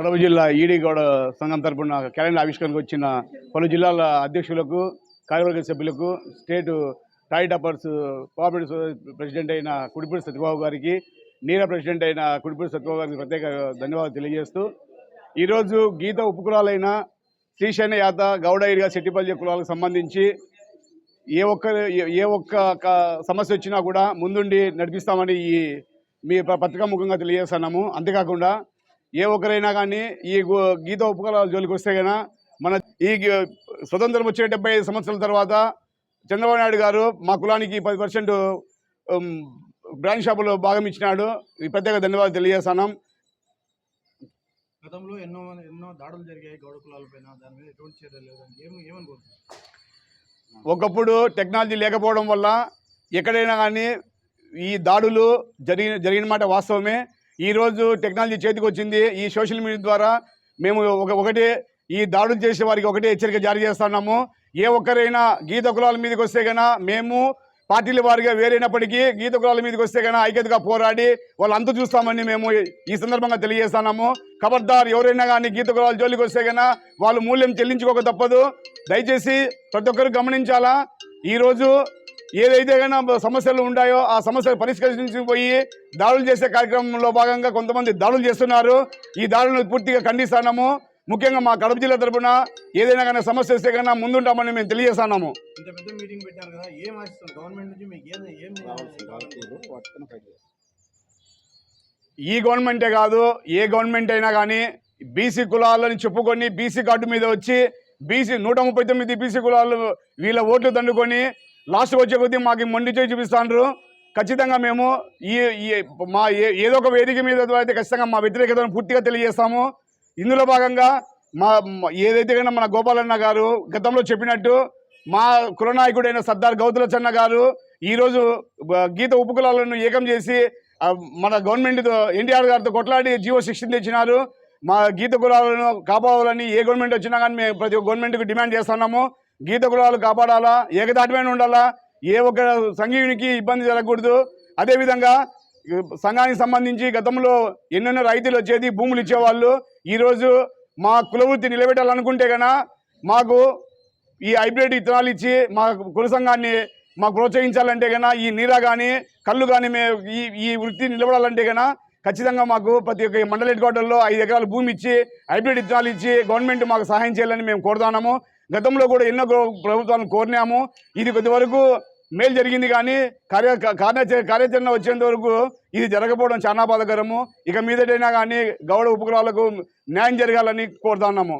కడప జిల్లా ఈడీ గౌడ సంఘం తరపున క్యాలెండర్ ఆవిష్కరణకు వచ్చిన పలు జిల్లాల అధ్యక్షులకు కార్యవర్గ సభ్యులకు state toddy tappers cooperative president అయిన కుడిపూడి సత్యబాబు గారికి నీరా ప్రెసిడెంట్ అయిన కుడిపూడి సత్యబాబు గారికి ప్రత్యేక ధన్యవాదాలు తెలియజేస్తూ ఈరోజు గీత ఉపకులాలైన శ్రీశైన యాత గౌడ ఏరియా శెట్టిపల్లి కులాలకు సంబంధించి ఏ ఒక్క ఏ- ఏ ఒక్క సమస్య వచ్చినా కూడా ముందుండి నడిపిస్తామని ఈ మీ ప- పత్రికా ముఖంగా తెలియజేస్తున్నాము. అంతేకాకుండా ఏ ఒక్కరైనా కానీ ఈ గీత ఉపకులాల జోలికి వస్తే గన మన ఈ స్వతంత్రం వచ్చే డెబ్బై ఐదు సంవత్సరాల తర్వాత చంద్రబాబు నాయుడు గారు మా కులానికి పది పర్సెంట్ బ్రాండ్ షాపులో భాగం ఇచ్చినాడు. ఈ ప్రత్యేక ధన్యవాదాలు తెలియజేస్తున్నాం. గతంలో ఎన్నో ఎన్నో దాడులు జరిగాయి గౌడ కులాలపైన దాని మీద ఎటువంటి ఒకప్పుడు టెక్నాలజీ లేకపోవడం వల్ల ఎక్కడైనా కానీ ఈ దాడులు జరిగిన జరిగిన మాట వాస్తవమే. ఈరోజు టెక్నాలజీ చేతికి వచ్చింది ఈ సోషల్ మీడియా ద్వారా మేము ఒక ఒకటి ఈ దాడులు చేసే వారికి ఒకటే హెచ్చరిక జారీ చేస్తున్నాము ఏ ఒక్కరైనా గీత కులాల మీదకి వస్తే కన్నా మేము పార్టీల వారిగా వేరైనప్పటికీ గీత కులాల మీదకి వస్తే కన్నా ఐక్యతగా పోరాడి వాళ్ళు చూస్తామని మేము ఈ సందర్భంగా తెలియజేస్తున్నాము ఖబర్దార్ ఎవరైనా కానీ గీత కులాల జోలికి వస్తే కన్నా వాళ్ళు మూల్యం చెల్లించుకోక తప్పదు. దయచేసి ప్రతి ఒక్కరు గమనించాలా? ఈరోజు ఏదైతే కన్నా సమస్యలు ఉన్నాయో ఆ సమస్యలు పరిష్కరించిపోయి దాడులు చేసే కార్యక్రమంలో భాగంగా కొంతమంది దాడులు చేస్తున్నారు. ఈ దాడులను పూర్తిగా ఖండిస్తున్నాము ముఖ్యంగా మా కడప జిల్లా తరపున ఏదైనా కానీ సమస్య వస్తే కన్నా ముందుంటామని మేము తెలియజేస్తున్నాము ఈ గవర్నమెంటే కాదు ఏ గవర్నమెంట్ అయినా కానీ బీసీ కులాలని చెప్పుకొని బీసీ కార్డు మీద వచ్చి బీసీ నూట ముప్పై తొమ్మిది బీసీ కులాలు వీళ్ళ ఓట్లు దండుకొని లాస్ట్ వచ్చే కొద్దీ మాకు మొండి చేయి చూపిస్తాండ్రు. ఖచ్చితంగా మేము ఈ మా ఏ- ఏదో ఒక వేదిక మీద అయితే ఖచ్చితంగా మా వ్యతిరేకతను పూర్తిగా తెలియజేస్తాము. ఇందులో భాగంగా మా ఏదైతే కన్నా మన గోపాలన్న గారు గతంలో చెప్పినట్టు మా కులనాయకుడైన సర్దార్ గౌతుల చెన్న గారు ఈరోజు గీత ఉపకులాలను ఏకం చేసి మన గవర్నమెంట్తో ఎన్టీఆర్ గారితో కొట్లాడి జీవో శిక్షణ తెచ్చినారు. మా గీత కులాలను కాపాడాలని ఏ గవర్నమెంట్ వచ్చినా కానీ మేము ప్రతి గవర్నమెంట్కి డిమాండ్ చేస్తున్నాము. గీత కులాలు కాపాడాలా? ఏకదాటిమైన ఉండాలా? ఏ ఒక్క సంఘీయునికి ఇబ్బంది జరగకూడదు. అదేవిధంగా సంఘానికి సంబంధించి గతంలో ఎన్నెన్నో రైతులు వచ్చేది భూములు ఇచ్చేవాళ్ళు. ఈరోజు మా కులవృత్తి నిలబెట్టాలనుకుంటే కన్నా మాకు ఈ హైబ్రిడ్ విత్తనాలు ఇచ్చి మా కుల సంఘాన్ని మాకు ప్రోత్సహించాలంటే కన్నా ఈ నీరా కానీ కళ్ళు కానీ మేము ఈ ఈ వృత్తి నిలబడాలంటే కన్నా ఖచ్చితంగా మాకు ప్రతి ఒక్క మండల హెడ్ క్వార్టర్లో ఐదు ఎకరాల భూమి ఇచ్చి హైబ్రిడ్ విత్తనాలు ఇచ్చి గవర్నమెంట్ మాకు సహాయం చేయాలని మేము కోరుతున్నాము. గతంలో కూడా ఎన్నో ప్రభుత్వాలను కోరినాము. ఇది కొద్దివరకు మేలు జరిగింది కానీ కార్య కార్యాచరణ కార్యాచరణ వచ్చేంత వరకు ఇది జరగకపోవడం చాలా బాధకరము. ఇక మీదటైనా కానీ గౌడ ఉపగ్రహాలకు న్యాయం జరగాలని కోరుతున్నాము